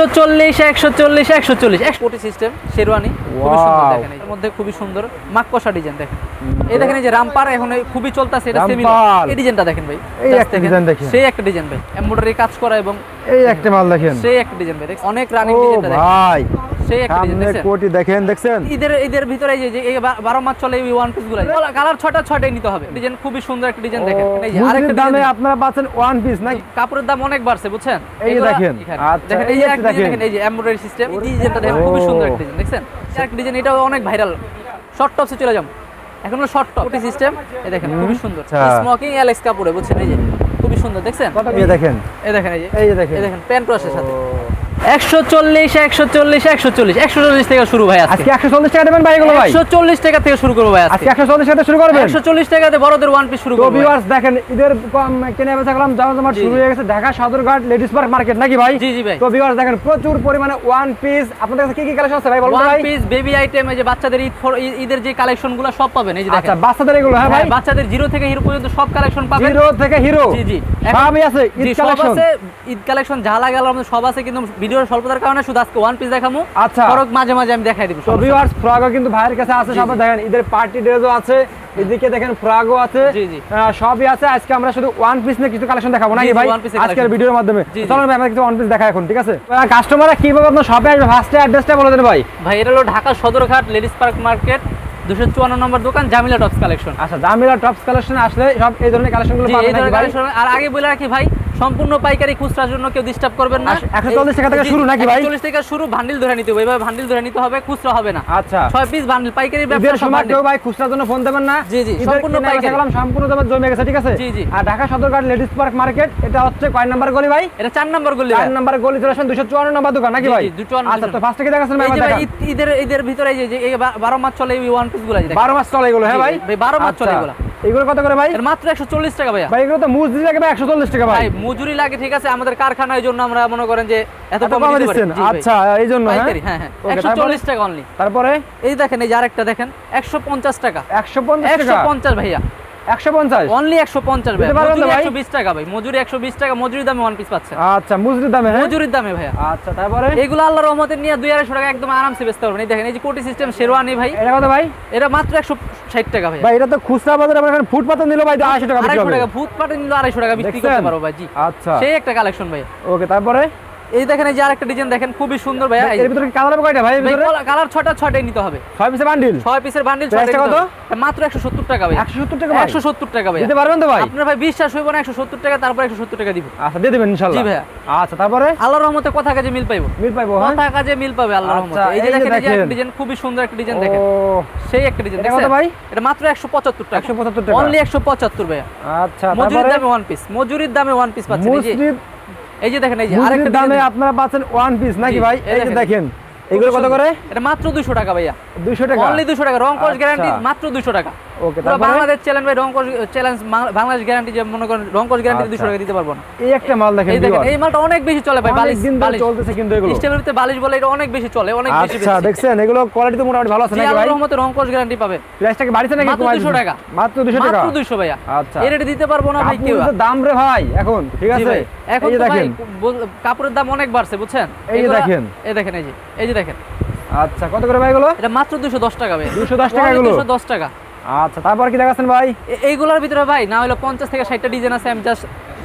একশো চল্লিশ একশো চল্লিশ একশো চল্লিশ। কোটি সিস্টেম শেরওয়ানি। খুবই সুন্দর দেখেন এর মধ্যে খুবই সুন্দর মাকপসা ডিজাইন দেখেন। এই দেখেন এই যে রামপার এখন খুবই চলতেছে এটা সেমি। এই ডিজাইনটা দেখেন ভাই। এই একটা design দেখেন। সেই একটা ডিজাইন ভাই। এমব্রয়ডারি কাজ করা এবং এই একটা মাল দেখেন। সেই একটা ডিজাইন ভাই। অনেক রানিং ও ডিজাইনটা দেখেন। ভাই। সেই দেখছেন? কোটি দেখেন দেখছেন? ঈদের ঈদের ভিতরে যে- যে এই বা- বারো মাস চলে এই ওয়ান পিসগুলো কালার ছটা ছটাই নিতে হবে। ডিজাইন খুবই সুন্দর একটা ডিজাইন দেখেন। এই যে আরেকটা দামে আপনারা পাচ্ছেন ওয়ান পিস নাকি? কাপড়ের দাম অনেক বাড়ছে বুঝছেন? এই দেখেন। আচ্ছা, এই এই একটা একটা দেখেন। দেখেন এই যে এমব্রয়ডারি সিস্টেম এই ডিজাইনটা দেখেন খুবই সুন্দর একটা ডিজাইন দেখছেন? একটা ডিজাইন এটাও অনেক ভাইরাল শর্ট টপসে চলে যাম এখন শর্ট টপ সিস্টেম এই দেখেন খুবই সুন্দর। আচ্ছা। স্মোকিং অ্যালেক্স কাপড়ে বুঝছেন? এই যে খুবই সুন্দর দেখছেন? দেখেন? এই দেখেন এই যে এই যে দেখেন। এই দেখেন প্যান্ট ক্রসের সাথে একশো চল্লিশ একশো চল্লিশ একশো চল্লিশ। একশো চল্লিশ থেকে শুরু ভাই আজকে। আজকে একশো চল্লিশ টাকা দেবেন ভাই এগুলো ভাই? একশো চল্লিশ টাকা থেকে শুরু করব ভাই আজকে। আজকে একশো চল্লিশ টাকা শুরু করবেন? একশো চল্লিশ টাকাতে বড়দের ওয়ান পিস শুরু করব ভিউয়ার্স দেখেন ঈদের কম বেচা করলাম জামা জামা শুরু হয়ে গেছে। Dhaka Sadarghat ladies park market নাকি ভাই? জি, জি ভাই। তো ভিউয়ার্স দেখেন প্রচুর পরিমাণে ওয়ান পিস আপনাদের কাছে কি কি কালেকশন আছে ভাই বলুন ওয়ান ভাই? পিস বেবি আইটেম এই যে বাচ্চাদের ঈদ ঈদের যে কালেকশনগুলো সব পাবেন এই যে আচ্ছা বাচ্চাদের এগুলো হ্যাঁ ভাই? হ্যাঁ, বাচ্চাদের জিরো থেকে হিরো পর্যন্ত সব কালেকশন পাবেন। জিরো থেকে হিরো জি জি। সবই আছে ঈদ কালেকশন আছে ঈদ কালেকশন যা লাগে রহমতে সব আছে কিন্তু ভিডিওর স্বল্পতার কারণে শুধু আজকে ওয়ান পিস দেখামু। আচ্ছা। ফরক মাঝে মাঝে আমি দেখাই দিব তো ভিউয়ার্স ফ্রগও কিন্তু ভাইয়ের কাছে আছে সব দেখেন ঈদের পার্টি ড্রেসও আছে এদিকে দেখেন ফ্রগও আছে জি, জি। সবই আছে। আজকে আমরা শুধু ওয়ান পিস নিয়ে কিছু কালেকশন দেখাবো নাকি ভাই? আজকের ভিডিওর মাধ্যমে। চলুন ভাই আমরা কিছু ওয়ান পিস দেখা এখন ঠিক আছে? কাস্টমাররা কীভাবে আপনার শপে আসবে? ফার্স্টে অ্যাড্রেসটা বলে দেন ভাই। ভাই এটা হলো Dhaka Sadarghat ladies park market দুশো চুয়ান্ন নম্বর দোকান জামিলা টপস কালেকশন আচ্ছা জামিলা টপস কালেকশনে আসলে সব এই ধরনের কালেকশনগুলো পাবেন আর আগে বলে রাখি ভাই সম্পূর্ণ পাইকারি খুচরার জন্য কেউ ডিস্টার্ব করবেন না। আশ- 140 টাকা থেকে শুরু নাকি ভাই? চল্লিশ টাকা শুরু ভান্ডিল ধরে নিতে হবে। এভাবে ভান্ডিল ধরে নিতে হবে খুচরা হবে না। আচ্ছা। ছয় পিস বান্ডিল পাইকারি ব্যবসা সময় কেউ ভাই খুচরার জন্য ফোন দেবেন না। জি, জি, সম্পূর্ণ পাইকারি। করলাম, সম্পূর্ণ দামে জমে গেছে ঠিক আছে? জি, জি। আর Dhaka Sadarghat ladies park market এটা হচ্ছে কয় নাম্বার গলি ভাই? এটা চার নম্বর গলি চার নাম্বার গলি দুশো চুয়ান্ন নাম্বার দোকান নাকি ভাই? জি, 254 আচ্ছা তো ফার্স্টে কি দেখাচ্ছেন ভাই এই যে ভাই ঈদের ঈদের ভিতরে এই যে- যে এই বা- বারো মাস চলে এই ওয়ান পিসগুলো বারো মাস চলে এগুলো হ্যাঁ ভাই? ভাই, বারো মাস চলে আচ্ছা। এগুলো। এগুলো কত করে ভাই? মাত্র একশো চল্লিশ টাকা ভাইয়া। ভাই এগুলো তো মজুরি লাগে ভাই একশো চল্লিশ টাকা ভাই। ভাই মজুরি লাগে ঠিক আছে আমাদের কারখানা এই জন্য আমরা মনে করেন যে এত কম। দিচ্ছেন? আচ্ছা এই জন্য হ্যাঁ? হ্যাঁ হ্যাঁ। একশো চল্লিশ টাকা অনলি তারপরে? এই দেখেন এই যে আরেকটা দেখেন একশো পঞ্চাশ টাকা। একশো পঞ্চাশ একশো পঞ্চাশ ভাইয়া। একশো পঞ্চাশ। অনলি একশো পঞ্চাশ ভাই। দিতে পারবেন তো মজুরি ভাই? একশো বিশ টাকা ভাই। মজুরি একশো বিশ টাকা মজুরি দামে ওয়ান পিস পাচ্ছেন আচ্ছা মুজরির দামে হ্যাঁ? মজুরির দামে ভাইয়া। আচ্ছা তারপরে? এগুলো আল্লাহ রহমতের নিয়ে দুই আড়াইশো টাকা একদম আরামসে বেচতে পারবেন। এই দেখেন এই যে কোটি সিস্টেম শেরওয়ানি ভাই। এটা কত ভাই? এটা মাত্র একশো ষাট টাকা ভাই ভাই এটা তো খুচরা বাজারে আমরা এখানে নিল ভাই আড়াইশো টাকা আড়াইশো টাকা পাটে নিল আড়াইশো টাকা বিক্রি করতে পারব ভাই জি। আচ্ছা। সেই একটা কালেকশন ভাই ওকে তারপরে? এই দেখেন এই যে আরেকটা ডিজাইন দেখেন খুবই সুন্দর ভাই এর ভিতরে কালার হবে কয়টা ভাই? এর ভিতরে? কালার ছটা ছটাই নিতে হবে। ছয় পিসে বান্ডিল ছয় পিসের বান্ডিল Price টা কত? মাত্র একশো সত্তর টাকা ভাই একশো সত্তর টাকা ভাই। একশো সত্তর টাকা ভাই দিতে পারবেন তো ভাই? আপনার ভাই বিশ্বাস হইব না একশো সত্তর টাকা তারপর একশো সত্তর টাকা দিব। আচ্ছা দিয়ে দেবেন ইনশাল্লাহ জি ভাইয়া। আচ্ছা তারপরে? আল্লাহর রহমতে কথা কাজে মিল পাইবো। মিল পাইবো হ্যাঁ? কথা কাজে মিল পাবে আল্লাহর আচ্ছা, রহমতে। এই যে দেখেন এই যে একটা ডিজাইন খুবই সুন্দর একটা ডিজাইন দেখেন। সেই একটা ডিজাইন এটা কত ভাই? এটা মাত্র একশো পঁচাত্তর টাকা। 175 টাকা। অনলি একশো পঁচাত্তর ভাইয়া। আচ্ছা মজুরির দামে ওয়ান পিস মজুরির দামে ওয়ান পিস পাচ্ছেন এই যে। এই যে দেখেন এই যে আরেকটা দামে আপনারা পাচ্ছেন ওয়ান পিস নাকি ভাই? এই যে দেখেন। এগুলো কত করে? এটা মাত্র 200 টাকা ভাইয়া। দুইশো টাকা। অনলি 200 টাকা রং কোর্স আচ্ছা। গ্যারান্টি মাত্র 200 টাকা। ওকে পুরো বাংলাদেশ চ্যালেঞ্জ ভাই রং কোর্স চ্যালেঞ্জ বাংলাদেশ গ্যারান্টি যে মনে করেন রং কোর্স গ্যারান্টি 200 আচ্ছা। টাকা দিতে পারব না। এই একটা মাল দেখেন এই দেখেন এই মালটা অনেক বেশি চলে ভাই বালিশ বালিশ। চলতেছে কিন্তু এগুলো। স্টেপের ভিতরে বালিশ বলে এটা অনেক বেশি চলে অনেক বেশি আচ্ছা দেখছেন এগুলো কোয়ালিটি তো মোটামুটি ভালো আছে নাকি ভাই? রহমতে রং কোর্স গ্যারান্টি পাবে। প্রাইসটা কি বাড়িছে নাকি মাত্র 200 টাকা। মাত্র 200 টাকা? মাত্র 200 ভাইয়া। আচ্ছা। এর রেটে দিতে পারব না ভাই কেউ। কাপড়ের দাম রে ভাই এখন ঠিক আছে? এখন এই যে তো ভাই দেখেন। কাপড়ের দাম অনেক বাড়ছে বুঝছেন? এই দেখেন। এই দেখেন এই যে এই যে দেখেন। আচ্ছা কত করে ভাই এগুলো? এটা মাত্র 210 টাকা ভাই 210 টাকা এগুলো? 210 টাকা। আচ্ছা তারপর কি দেখাচ্ছেন ভাই? এইগুলোর ভিতরে ভাই না হলো 50 থেকে 60টা ডিজাইন আছে আমি জাস্ট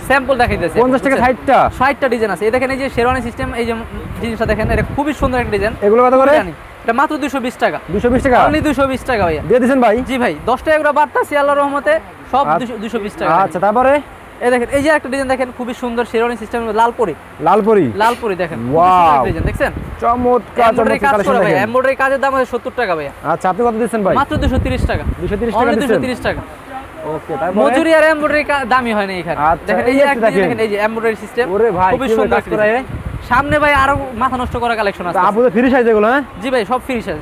স্যাম্পল দেখাইতেছি। 50 থেকে 60টা 60টা ডিজাইন আছে। এই দেখেন এই যে শেরওয়ানি সিস্টেম এই যে জিনিসটা দেখেন এটা খুবই সুন্দর একটা ডিজাইন এগুলো কত করে? এটা মাত্র 220 টাকা। 220 টাকা? অনলি 220 টাকা ভাইয়া। দিয়ে দিয়েছেন ভাই? জি ভাই 10 টাকা করে বাড়তাছি আল্লাহর রহমতে সব দুশো বিশ টাকা। আচ্ছা তারপরে? এই দেখেন এই যে একটা ডিজাইন দেখেন খুবই সুন্দর শেরওয়ানি সিস্টেম লালপরি? লালপরি লালপরি দেখেন. ডিজাইন দেখছেন? চমৎকার চমৎকার কালেকশন ভাই দেখেন। এমব্রয়ডারি কাজের দাম আছে 70 টাকা ভাইয়া। আচ্ছা আপনি কত ভাই? মাত্র 230 টাকা। 230 টাকা 230 টাকা। ওকে তারপরে? মজুরি আর এমব্রয়ডারি হয় না এখানে। আচ্ছা, দেখেন এই এই একটা একটা দেখেন। দেখেন এই যে এমব্রয়ডারি সিস্টেম ওরে ভাই, খুবই সুন্দর কাজ করা? সামনে ভাই আরও মাথা নষ্ট করা কালেকশন আছে। আপু তো ফ্রি সাইজ এগুলো হ্যাঁ? জি ভাই সব ফ্রি সাইজ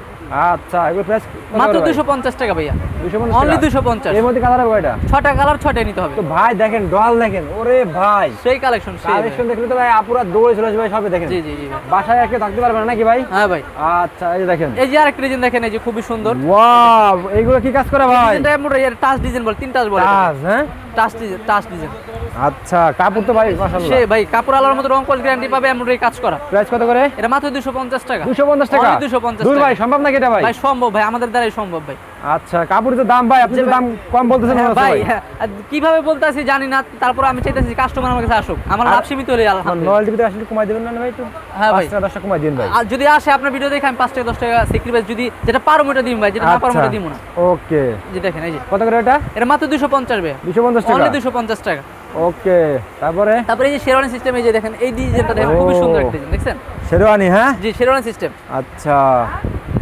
আচ্ছা এগুলো প্রাইস মাত্র 250 টাকা ভাইয়া। 250 অনলি টাকা? 250 এর মধ্যে কালার হবে কয়টা? ছটা কালার ছটাই নিতে হবে। তো ভাই দেখেন ডল দেখেন ওরে ভাই। সেই কালেকশন সেই কালেকশন দেখলে তো ভাই আপুরা দৌড়ে চলে ভাই সবে দেখেন। জি জি জি বাসায় একে থাকতে পারবে না নাকি ভাই? হ্যাঁ ভাই। আচ্ছা এই যে দেখেন। এই যে আরেকটা ডিজাইন দেখেন এই যে খুবই সুন্দর। ওয়াও এইগুলো কি কাজ করে ভাই? ডিজাইনটা এমব্রয়ডারি টাচ ডিজাইন বলে তিন টাচ বলে। টাচ হ্যাঁ? টাচ ডিজাইন টাচ ডিজাইন আচ্ছা কাপড় তো ভাই মাশাআল্লাহ। সে ভাই কাপড় আলার মতো রং কস গ্যারান্টি পাবে এমব্রয়ডারি কাজ করা। প্রাইস কত করে? এটা মাত্র দুশো পঞ্চাশ টাকা। 250 টাকা? দুশো পঞ্চাশ দূর ভাই সম্ভব নাকি এটা ভাই? ভাই সম্ভব ভাই আমাদের দ্বারাই সম্ভব ভাই। আচ্ছা কাপড়ের দাম ভাই আপনি দাম কম বলতেছেন হ্যাঁ, ভাই হ্যাঁ, কীভাবে বলতে আছি জানি না তারপর আমি চাইতেছি কাস্টমার আমার কাছে আসুক। আমার লাভ সীমিত হলে আলহামদুলিল্লাহ নয়েল টিভিতে আসলে কমাই দেবেন না ভাই একটু? হ্যাঁ ভাই। পাঁচ টাকা দশ টাকা কমাই দিন ভাই। আর যদি আসে আপনার ভিডিও দেখে আমি পাঁচ টাকা দশ টাকা সেক্রিফাইস যদি যেটা ওটা দিন ভাই যেটা না পারব আচ্ছা দিব না। ওকে। যে দেখেন এই যে। কত করে এটা? এটা মাত্র দুশো পঞ্চাশ ভাই দুশো পঞ্চাশ টাকা। অনলি দুশো পঞ্চাশ টাকা। ওকে তারপরে? তারপরে এই যে শেরওয়ানি সিস্টেম এই যে দেখেন এই ডিজাইনটা দেখেন খুবই ও। সুন্দর একটা ডিজাইন দেখছেন? শেরওয়ানি হ্যাঁ? জি শেরওয়ানি সিস্টেম আচ্ছা।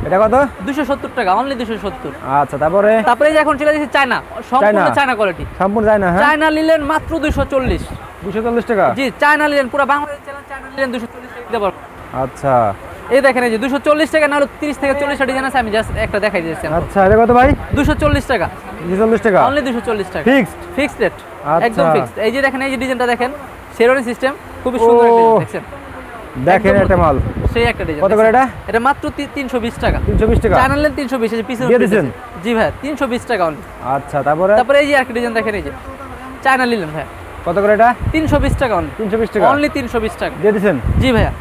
এটা কত? দুশো সত্তর টাকা অনলি দুশো সত্তর। আচ্ছা তারপরে? তারপরে এই যে এখন চলে যাচ্ছে চায়না সম্পূর্ণ চায়না। চায়না কোয়ালিটি সম্পূর্ণ যায় না হ্যাঁ? চায়না নিলেন মাত্র দুশো চল্লিশ। দুশো চল্লিশ টাকা? জি চায়না নিলেন পুরো বাংলাদেশ চ্যানেল চায়না নিলেন দুশো চল্লিশ টাকা দিতে পারব। আচ্ছা। এই দেখেন এই যে দুশো চল্লিশ টাকা নাহলে তিরিশ থেকে চল্লিশটা ডিজাইন আছে আমি জাস্ট একটা দেখাই দিয়েছি আচ্ছা এটা কত ভাই? দুশো চল্লিশ টাকা। দুশো চল্লিশ টাকা? অনলি দুশো চল্লিশ টাকা। Fixed fixed rate. একদম ফিক্সড এই যে দেখেন এই যে ডিজাইনটা দেখেন শেরওয়ানি সিস্টেম খুবই সুন্দর একটা দেখছেন? দেখেন একটা মাল। সেই একটা ডিজাইন কত করে এটা? এটা মাত্র তিনশো বিশ টাকা। তিনশো বিশ টাকা। চায়না নিলেন তিনশো বিশ পিছনে দিয়ে? জি ভাই তিনশো বিশ টাকা অনলি আচ্ছা তারপরে? তারপরে এই যে একটা ডিজাইন দেখেন এই যে। চায়না নিলেন ভাই। কত করে এটা? তিনশো বিশ টাকা অনলি তিনশো বিশ টাকা। অনলি তিনশো বিশ টাকা। দিয়ে দিচ্ছেন জি ভাইয়া।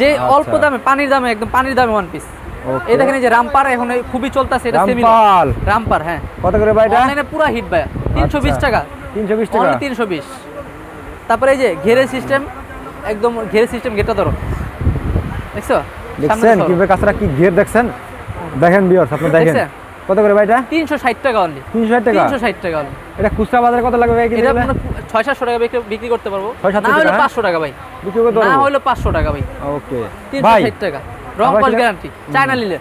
যে আচ্ছা। অল্প দামে পানির দামে একদম পানির দামে ওয়ান পিস এই দেখেন এই যে রামপার এখন খুবই চলতেছে এটা সেমি রামপার হ্যাঁ। কত করে ভাই এটা? অনলাইনে পুরো হিট বিশ আচ্ছা। টাকা। তিনশো বিশ টাকা। অনলি তিনশো বিশ। তারপরে এই যে ঘেরে সিস্টেম একদম ঘের সিস্টেম গেটটা ধরো। দেখছ? দেখছেন কীভাবে কাছরা কি ঘের দেখছেন? দেখেন বিয়ার্স আপনি দেখেন। কত করে ভাই এটা তিনশো ষাট টাকা অনলি তিনশো ষাট টাকা? তিনশো ষাট টাকা অনলি এটা খুচরা বাজারে কত লাগবে ভাই এটা গেলে? আপনার ছয় সাতশো টাকা বিক্রি- করতে পারব। না হলো হ্যাঁ? পাঁচশো টাকা ভাই। বিক্রি করতে না পারব হলে পাঁচশো টাকা ভাই। ওকে। তিনশো ভাই ষাট টাকা। রং আবার গ্যারান্টি চায়না নিলে।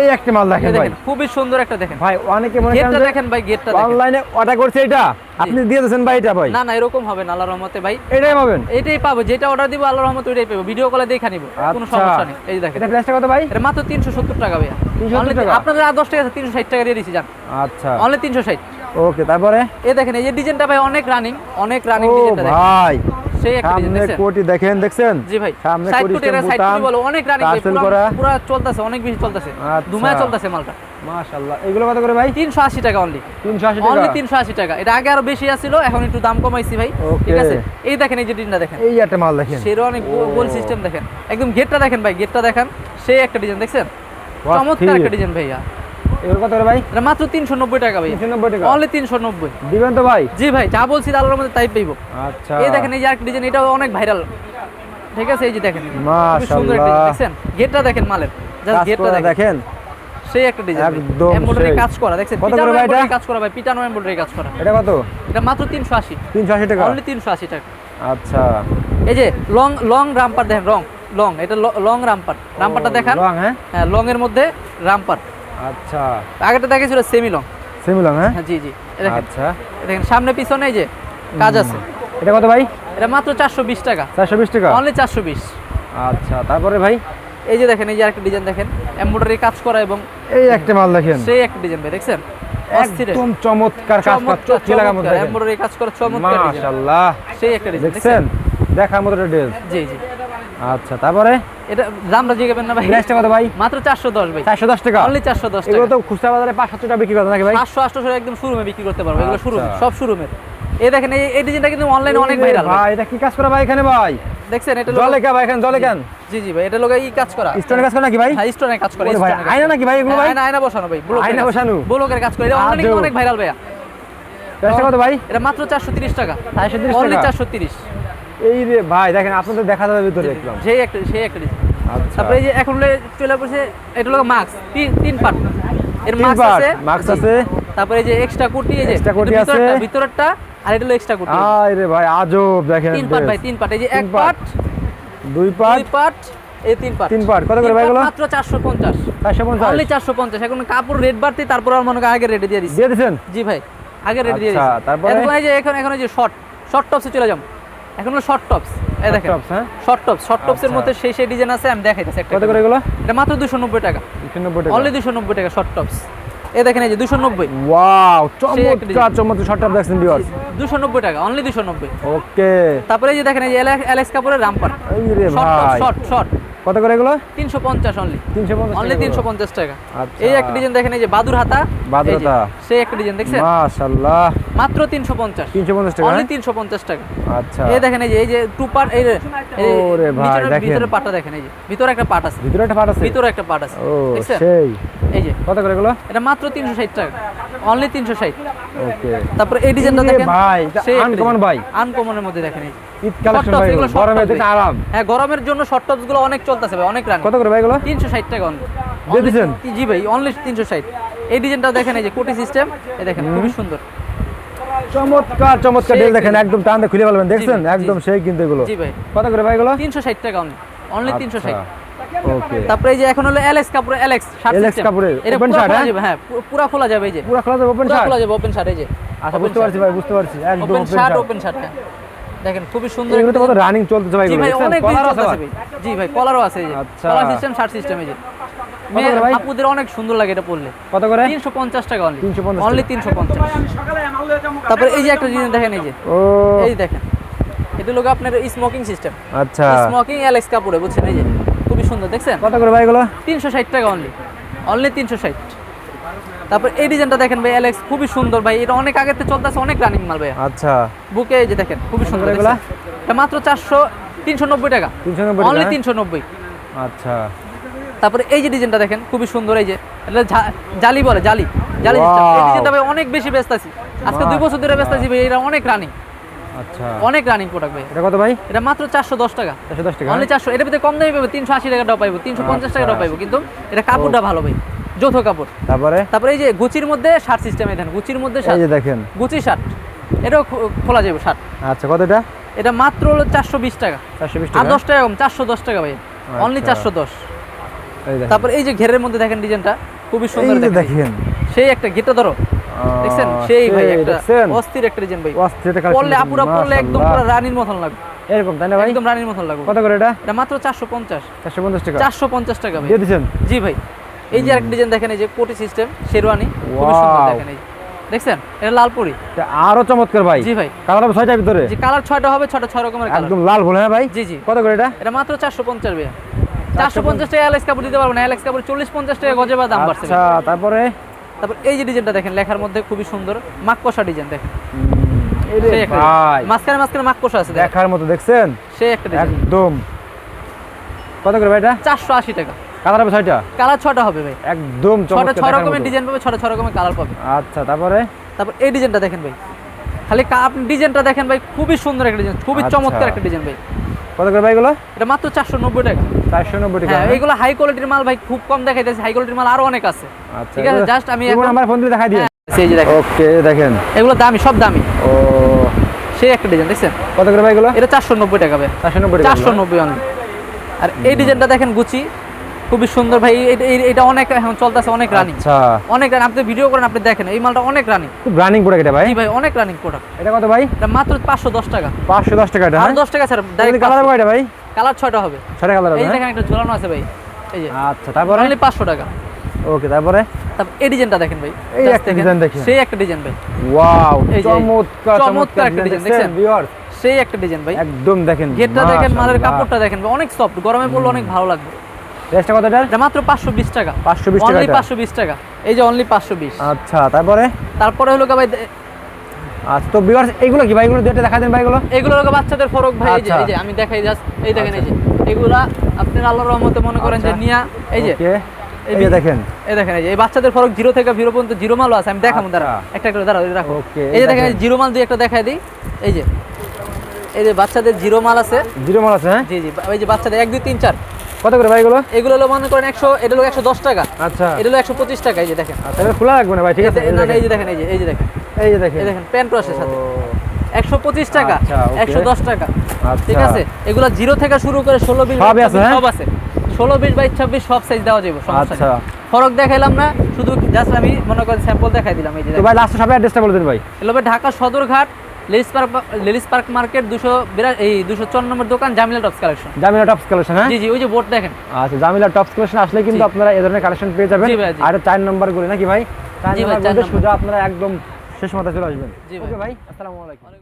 এই একটা মাল দেখেন ভাই। খুবই সুন্দর একটা দেখেন। ভাই অনেকে মনে করেন দেখেন ভাই গেটটা দেখেন। অনলাইনে অর্ডার করছে এটা। আপনি দিয়ে দিয়েছেন ভাই এটা ভাই। না না এরকম হবে না আল্লাহর রহমতে ভাই। এটাই পাবেন। এইটাই পাবো যেটা অর্ডার দিব আল্লাহর রহমতে ওইটাই পাবো। ভিডিও কলে দেখা নিব কোনো আচ্ছা। সমস্যা নেই। এই দেখেন। এটা প্রাইসটা কত ভাই? এটা মাত্র তিনশো সত্তর টাকা ভাইয়া। 370 টাকা? আপনাদের আর দশ টাকা আছে তিনশো ষাট টাকা দিয়ে দিচ্ছি যান। আচ্ছা। অনলি তিনশো ষাট। ওকে তারপরে? এই দেখেন এই যে ডিজাইনটা ভাই অনেক রানিং অনেক রানিং ডিজাইনটা দেখেন। ভাই। সামনে কোটি দেখেন দেখছেন? জি ভাই সামনে কোটি কোটি এরা সাইড বোতাম, কোটি বলো অনেক রানিং ভাই টার্সেল পুরা করা। পুরা চলতেছে অনেক বেশি চলতেছে। আচ্ছা। চলতেছে মালটা। মাশাআল্লাহ। এগুলো কত করে ভাই? তিনশো আশি টাকা অনলি 380 টাকা। তিনশো আশি টাকা। এটা আগে আরও বেশি এখন একটু দাম কমাইছি ভাই। ঠিক আছে? এই দেখেন এই যে ডিজাইনটা দেখেন। এই একটা মাল দেখেন। গোল সিস্টেম দেখেন। একদম গেটটা দেখেন ভাই গেটটা দেখেন। সেই একটা ডিজাইন দেখছেন? চমৎকার একটা ডিজাইন ভাইয়া। এগুলো কত ভাই? এটা মাত্র তিনশো নব্বই টাকা ভাই। 390 টাকা। অনলি তিনশো নব্বই। দিবেন তো ভাই? জি ভাই যা বলছি আল্লাহর মধ্যে তাই পাইবো। আচ্ছা। এই দেখেন এই যে আরেকটা ডিজাইন এটাও অনেক ভাইরাল ঠিক আছে এই যে দেখেন। সুন্দর একটা মাশাআল্লাহ। গেটটা দেখেন মালের। জাস্ট গেটটা দেখেন। দেখেন। সেই একটা ডিজাইন একদম এমব্রয়ডারি কাজ করা দেখছেন? কত করে ভাই এটা? কাজ করা ভাই পিটানো এমব্রয়ডারি কাজ করা। এটা কত? এটা মাত্র তিনশো আশি। তিনশো আশি টাকা? অনলি তিনশো আশি টাকা। আচ্ছা। এই যে লং লং রামপার দেখেন রং লং এটা লং রামপার রামপারটা দেখান। হ্যাঁ? হ্যাঁ লং এর মধ্যে রামপার আচ্ছা। আগেটা দেখেছিল সেমি লং সিমিলং হ্যাঁ? হ্যাঁ জি জি। আচ্ছা। দেখেন সামনে পিছনে এই যে কাজ আছে। এটা কত ভাই? এটা মাত্র চারশো বিশ টাকা। চারশো বিশ টাকা? অনলি চারশো বিশ। আচ্ছা তারপরে ভাই? এই যে দেখেন এই যে একটা ডিজাইন দেখেন এমব্রয়ডারি কাজ করা এবং এই একটা মাল দেখেন। সেই একটা ডিজাইন ভাই দেখছেন? একদম চমৎকার কাজ করা চোখ লাগার মতো দেখেন। এমব্রয়ডারি কাজ করা চমৎকার মাশাআল্লাহ সেই একটা ডিজাইন দেখছেন? দেখার মতো ড্রেস জি জি। আচ্ছা তারপরে? এটা দামটা না ভাই। প্রাইসটা কত ভাই? মাত্র চারশো দশ ভাই। চারশো দশ টাকা? অনলি চারশো দশ এগুলো তো খুচরা বাজারে টাকা বিক্রি করতে নাকি ভাই। একদম শোরুমে বিক্রি করতে পারব। এগুলো শোরুমে আচ্ছা। সব শোরুমের। এই দেখেন এই এই ডিজাইনটা কিন্তু অনলাইনে অনেক ভাইরাল ভাই এটা কি কাজ করা ভাই এখানে ভাই? দেখছেন এটা জলে কে ভাই এখানে জলে কেন জি জি ভাই এটা লোক এই কাজ করা। স্টোনের কাজ করে নাকি ভাই? হ্যাঁ কাজ করে ভাই আয়না নাকি ভাই এগুলো ভাই? আয়না আয়না বসানো ভাই আয়না বসানো? ব্লকের কাজ করে। এটা অনলাইনে অনেক ভাইরাল কত ভাই? এটা মাত্র চারশো তিরিশ টাকা। 430 অনলি টাকা? চারশো তিরিশ। এই রে ভাই দেখেন আপনাদের দেখা যাবে ভিতরে দেখলাম। সেই একটা সেই একটা আচ্ছা। তারপরে এই যে এখন চলে পড়ছে এটা হলো মাস্ক তিন তিন পার্ট এর মাস্ক আছে জি। আছে। তারপরে এই যে এক্সট্রা কুটি এই যে কুটি আছে। ভিতরটা আর এটা হলো এক্সট্রা কুটি আয় রে ভাই আজব দেখেন তিন পার্ট ভাই তিন পার্ট এই যে এক তিন part, পার্ট দুই দুই পার্ট পার্ট এই তিন পার্ট তিন part, কত করে ভাই এগুলো? মাত্র চারশো পঞ্চাশ। চারশো পঞ্চাশ। অনলি চারশো পঞ্চাশ। এখন কাপড় রেট বাড়তি তারপর আর মনে করেন আগে রেটে দিয়ে দিচ্ছি। দিয়ে দিচ্ছেন? জি ভাই আগে রেটে দিয়ে আচ্ছা, তারপরে? এখন এই যে এখন এখন এই যে শর্ট শর্ট টপসে চলে যাম এখন হলো শর্ট টপস এই দেখেন? শর্ট টপস শর্ট টপস এর মধ্যে সেই সেই ডিজাইন আছে আমি দেখাইতেছি একটা কত করে। এগুলো? এটা মাত্র দুশো নব্বই টাকা। দুশো নব্বই টাকা। অনলি দুশো নব্বই টাকা শর্ট টপস এই দেখেন এই যে দুশো নব্বই। ওয়াও সেই চমৎকার চমৎকার শর্ট টপ দেখছেন ভিউয়ার্স দুশো নব্বই টাকা অনলি দুশো নব্বই। ওকে তারপরে এই যে দেখেন এই যে অ্যালেক্স কাপুরের রামপার শর্ট শর্ট শর্ট কত করে এগুলো? তিনশো পঞ্চাশ অনলি তিনশো পঞ্চাশ অনলি তিনশো পঞ্চাশ টাকা। আচ্ছা। এই একটা ডিজাইন দেখেন এই যে বাদুর হাতা বাদুর হাতা। সেই একটা ডিজাইন দেখছেন? মাশাল্লাহ। মাত্র তিনশো পঞ্চাশ। তিনশো পঞ্চাশ টাকা অনলি হ্যাঁ? তিনশো পঞ্চাশ টাকা। আচ্ছা। এই দেখেন এই যে এই যে টু পার্ট এই ওরে ভাই, দেখেন। ভিতরে পাটটা দেখেন এই যে। ভিতরে একটা পাট আছে। ভিতরে একটা পাট আছে? ভিতরে একটা পাট আছে। ও সেই। এই যে। কত করে এগুলো? এটা মাত্র তিনশো ষাট টাকা। অনলি তিনশো ষাট। ওকে। তারপর এই ডিজাইনটা দেখেন ভাই, uncommon ভাই। আনকমনের মধ্যে দেখেন এই। ঈদ কালেকশন ভাই এগুলো এগুলো। short গরমে tops এটা ভাই। আরাম হ্যাঁ গরমের জন্য শর্ট টপসগুলো অনেক চলতেছে ভাই অনেক রান কত করে ভাই এগুলো? তিনশো ষাট টাকা অনলি দিয়ে দিছেন? জি ভাই অনলি তিনশো ষাট। এই ডিজাইনটা দেখেন এই যে কোটি সিস্টেম এই দেখেন খুবই সুন্দর। চমৎকার চমৎকার সেই দেখেন একদম টান খুলে ফেলবেন দেখছেন। একদম সেই কিন্তু এগুলো। জি ভাই। কত করে ভাই এগুলো? তিনশো ষাট টাকা অনলি অনলি তিনশো ষাট। ওকে। তারপরে এই যে এখন হলো এলএক্স কাপড় এলএক্স শার্ট LX সিস্টেম কাপড়ের এটা open পুরো shirt, খোলা হ্যাঁ? হ্যাঁ পুরো খোলা যাবে এই যে। পুরো খোলা যাবে ওপেন শার্ট খোলা যাবে ওপেন শার্ট এই যে। আচ্ছা বুঝতে পারছি ভাই বুঝতে পারছি। একদম open open shirt shirt open shirt হ্যাঁ। দেখেন খুবই সুন্দর এগুলো তো কত রানিং চলতেছে ভাই ভাই অনেক কলার আছে জি ভাই কলারও আছে এই যে। আচ্ছা। কলার সিস্টেম শার্ট সিস্টেম এই যে। আপুদের অনেক সুন্দর লাগে এটা পরলে। কত করে? তিনশো পঞ্চাশ টাকা অনলি 350 অনলি তিনশো পঞ্চাশ। তারপরে এই যে একটা জিনিস দেখেন এই যে। ও। এই দেখেন। এটা লোক আপনার স্মোকিং সিস্টেম আচ্ছা। স্মোকিং কাপড়ে বুঝছেন এই যে খুবই সুন্দর দেখছেন? কত করে ভাই এগুলো? তিনশো ষাট টাকা অনলি অনলি তিনশো ষাট। তারপর এই ডিজাইনটা দেখেন ভাই খুবই সুন্দর ভাই। এটা অনেক থেকে চলতেছে অনেক রানিং মাল ভাই আচ্ছা। বুকে এই যে দেখেন খুবই সুন্দর এগুলা? এটা মাত্র চারশো তিনশো নব্বই টাকা। 390 অনলি? তিনশো নব্বই। আচ্ছা। তারপরে এই যে ডিজাইনটা দেখেন খুবই সুন্দর এই যে এটা জালি বলে জালি। জালি। ডিজাইনটা ভাই অনেক বেশি ব্যস্ত আছি। আজকে দুই বছর ধরে ব্যস্ত আছি ভাই এটা অনেক রানিং আচ্ছা। অনেক রানিং প্রোডাক্ট ভাই। এটা কত ভাই? এটা মাত্র চারশো দশ টাকা। একশো দশ টাকা। অনলি চারশো এটার ভিতরে কম দামি পাবো তিনশো আশি টাকাটাও পাইবো তিনশো পঞ্চাশ টাকাটাও আচ্ছা। পাইবো কিন্তু এটা কাপড়টা ভালো ভাই যৌথ কাপড়। তারপরে? তারপরে এই যে গুচির মধ্যে শার্ট সিস্টেমে দেন গুচির মধ্যে এই যে দেখেন। গুচি শার্ট এটাও খোলা যাবে শার্ট আচ্ছা কত এটা? এটা মাত্র হলো চারশো বিশ টাকা। চারশো বিশ আর টাকা? দশ টাকা কম চারশো দশ টাকা ভাই। অনলি আচ্ছা। চারশো দশ। এই দেখেন। তারপর এই যে ঘেরের মধ্যে দেখেন ডিজাইনটা খুবই সুন্দর দেখেন। দেখেন। সেই একটা গেটে ধরো। দেখছেন? সেই ভাই একটা অস্থির একটা ডিজাইন ভাই। অস্থির একটা পড়লে আপুরা পড়লে একদম পুরো রানীর মতন লাগবে। এরকম তাই না ভাই? একদম রানীর মতন লাগবে। কত করে এটা? এটা মাত্র চারশো পঞ্চাশ। চারশো পঞ্চাশ টাকা। চারশো পঞ্চাশ টাকা ভাই। দিয়ে দিচ্ছেন? জি ভাই। এই যে আরেকটা ডিজাইন দেখেন এই যে কোটি সিস্টেম শেরওয়ানি খুবই সুন্দর দেখেন এই দেখছেন? এটা লালপুরি আরও চমৎকার ভাই। জি ভাই। কালার হবে ছয়টার ভিতরে। জি কালার ছয়টা হবে ছয়টা ছয় রকমের কালার একদম লাল বলে হ্যাঁ ভাই? জি জি। কত করে এটা? এটা মাত্র চারশো পঞ্চাশ ভাইয়া। চারশো পঞ্চাশ। টাকা এলএক্স কাপড় দিতে পারব না। এলএক্স কাপড় চল্লিশ পঞ্চাশ টাকা গজে বা দাম বাড়ছে আচ্ছা তারপরে? তারপর এই যে ডিজাইনটা দেখেন লেখার মধ্যে খুবই সুন্দর। মাককষা ডিজাইন দেখেন। হুম, এই রে সেই একটা ভাই। মাঝখানে মাঝখানে মাককষা আছে দেখার মতো দেখছেন? সেই একটা একদম। কত করে ভাই এটা? চারশো আশি টাকা। কালার হবে ছয়টা? কালার ছটা হবে ভাই। একদম ছটা ছয় রকমের ডিজাইন পাবে ছটা ছয় রকমের কালার পাবে। আচ্ছা তারপরে? তারপর এই ডিজাইনটা দেখেন ভাই। খালি আপনি ডিজাইনটা দেখেন ভাই খুবই সুন্দর একটা ডিজাইন খুবই আচ্ছা। চমৎকার একটা ডিজাইন ভাই। কত করে ভাই এগুলো? এটা মাত্র চারশো নব্বই টাকা। চারশো নব্বই টাকা হ্যাঁ হ্যাঁ? হাই কোয়ালিটির মাল ভাই খুব কম দেখাইতেছে। হাই কোয়ালিটির মাল আরও অনেক আছে। আচ্ছা ঠিক আছে জাস্ট আমি নাম্বার ফোন দিয়ে দেখাই দিন হ্যাঁ, সেই যে দেখেন। ওকে দেখেন। এগুলো দামি সব দামি। ও। সেই একটা ডিজাইন দেখছেন? কত করে ভাই এগুলো? এটা চারশো নব্বই টাকা ভাই। চারশো নব্বই চারশো নব্বই আর এই ডিজাইনটা দেখেন গুচি খুবই সুন্দর ভাই এটা- অনেক এখন চলতেছে অনেক রানিং আচ্ছা। অনেক রানিং আপনি ভিডিও করেন আপনি দেখেন এই মালটা অনেক রানিং খুব রানিং প্রোডাক্ট এটা ভাই। ভাই অনেক রানিং প্রোডাক্ট এটা কত ভাই? এটা মাত্র পাঁচশো দশ টাকা। পাঁচশো দশ টাকা এটা আর হ্যাঁ? দশ টাকা স্যার কালার ডাইরেক্ট হবে এটা ভাই? কালার ছয়টা হবে। ছয়টা কালার হবে এই হ্যাঁ? দেখেন একটা ঝোলানো আছে ভাই এই যে। আচ্ছা তারপরে? অনলি পাঁচশো টাকা। ওকে তারপরে? তারপর এই ডিজাইনটা দেখেন ভাই এই একটা দেখেন। design দেখেন। সেই একটা ডিজাইন ভাই। ওয়াও চমৎকার চমৎকার একটা ডিজাইন দেখছেন? ভিউয়ার্স সেই একটা ডিজাইন ভাই। একদম দেখেন গেটটা দেখেন মালের কাপড়টা দেখেন ভাই, অনেক সফট গরমে পড়লে অনেক ভালো লাগবে। কত এটা মাত্র পাঁচশো বিশ টাকা। 520 টাকা অনলি এটা? পাঁচশো বিশ টাকা। এই যে অনলি পাঁচশো বিশ। আচ্ছা তারপরে? তারপরে হলো ভাই আচ্ছা তো ভিউয়ার্স এইগুলো কি ভাই? এগুলো দুইটা দেখা দেন ভাই এগুলো। এগুলো হলো বাচ্চাদের ফরক ভাই এই যে আচ্ছা। এই যে আমি দেখাই জাস্ট এই দেখেন এই যে। এগুলা আপনার আল্লাহর রহমতে মনে করেন যে আচ্ছা। নিয়া এই যে। এই এই যে দেখেন। এই দেখেন এই বাচ্চাদের ফরক জিরো থেকে জিরো পর্যন্ত জিরো মালও আছে আমি দেখাবো আচ্ছা। দাঁড়া একটা একটা দাঁড়াও এই রাখো এই যে দেখেন। জিরো মাল দিয়ে একটা দেখাই দিই। এই যে এই যে বাচ্চাদের জিরো মাল আছে। জিরো মাল আছে হ্যাঁ? জি জি ওই যে বাচ্চাদের এক দুই তিন চার। কত করে ভাই এগুলো? এগুলো হলো মনে করেন একশো এটা হলো একশো দশ টাকা। আচ্ছা। এটা হলো একশো পঁচিশ টাকা এই যে দেখেন। আচ্ছা খোলা রাখবে না ভাই? ঠিক আছে না, না, এই যে দেখেন এই যে এই যে দেখেন। এই যে দেখেন। এই দেখেন সাথে একশো পঁচিশ টাকা আচ্ছা, okay। একশো দশ টাকা। আচ্ছা। ঠিক আছে? এগুলো জিরো থেকে শুরু করে ষোলো বিশ হ্যাঁ? সব আছে। ষোলো বিশ বাইশ ছাব্বিশ সব সাইজ দেওয়া যাবে সমস্যা আচ্ছা। ফরক দেখাইলাম না শুধু জাস্ট আমি মনে করেন স্যাম্পল দেখাই দিলাম এই যে। ভাই লাস্টে সবাই অ্যাড্রেসটা বলে দিন ভাই। হবে Dhaka Sadarghat ladies park ladies park market দুশো এই দুশো চুয়ান্ন নম্বর দোকান Jamila tops collection. Jamila tops collection হ্যাঁ? জি জি ওই যে বোর্ড দেখেন। আচ্ছা জামিলা টপস কালেকশন আসলে কিন্তু আপনারা এই ধরনের কালেকশন পেয়ে যাবেন। আর চার নম্বর গুলি নাকি ভাই? চার ভাই, নম্বর সোজা আপনারা একদম শেষ মাথায় চলে আসবেন। জি। ওকে ভাই আসসালামু আলাইকুম।